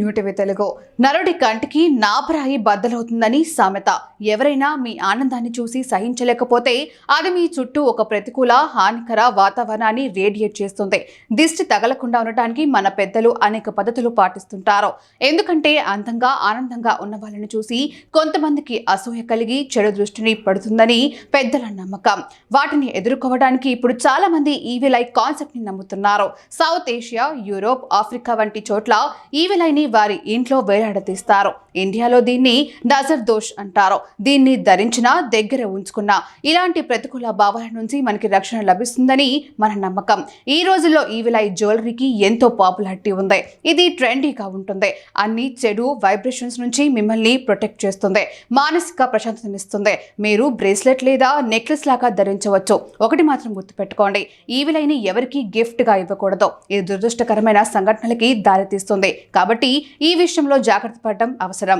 New TV Telugu నరుడి కంటికి నాపరాయి బద్దలవుతుందని సామెత. ఎవరైనా మీ ఆనందాన్ని చూసి సహించలేకపోతే అది మీ చుట్టూ ఒక ప్రతికూల హానికర వాతావరణాన్ని రేడియేట్ చేస్తుంది. దిష్టి తగలకుండా ఉండటానికి మన పెద్దలు అనేక పద్ధతులు పాటిస్తుంటారు. ఎందుకంటే అందంగా ఆనందంగా ఉన్న వాళ్ళని చూసి కొంతమందికి అసూయ కలిగి చెడు దృష్టిని పడుతుందని పెద్దల నమ్మకం. వాటిని ఎదుర్కోవడానికి ఇప్పుడు చాలా మంది ఈవిల్ కాన్సెప్ట్ని నమ్ముతున్నారు. సౌత్ ఏషియా యూరోప్ ఆఫ్రికా వంటి చోట్ల ఈవిలైని వారి ఇంట్లో వేలాడదీస్తారు. ఇండియాలో దీన్ని నజర్ దోష్ అంటారు. దీన్ని ధరించిన దగ్గర ఉంచుకున్న. ఇలాంటి ప్రతికూల భావాల నుంచి మనకి రక్షణ లభిస్తుందని మన నమ్మకం. ఈ రోజుల్లో ఈ ఐ జ్యువెలరీకి ఎంతో పాపులారిటీ ఉంది. ఇది ట్రెండీగా ఉంటుంది. అన్ని చెడు వైబ్రేషన్స్ నుంచి మిమ్మల్ని ప్రొటెక్ట్ చేస్తుంది. మానసిక ప్రశాంతతనిస్తుంది మీరు బ్రేస్లెట్ లేదా నెక్లెస్ లాగా ధరించవచ్చు. ఒకటి మాత్రం గుర్తుపెట్టుకోండి. ఈ విలైని ఎవరికి గిఫ్ట్గా ఇవ్వకూడదు. ఇది దురదృష్టకరమైన సంఘటనలకి దారితీస్తుంది. కాబట్టి ఈ విషయంలో జాగ్రత్త పడటం అవసరం.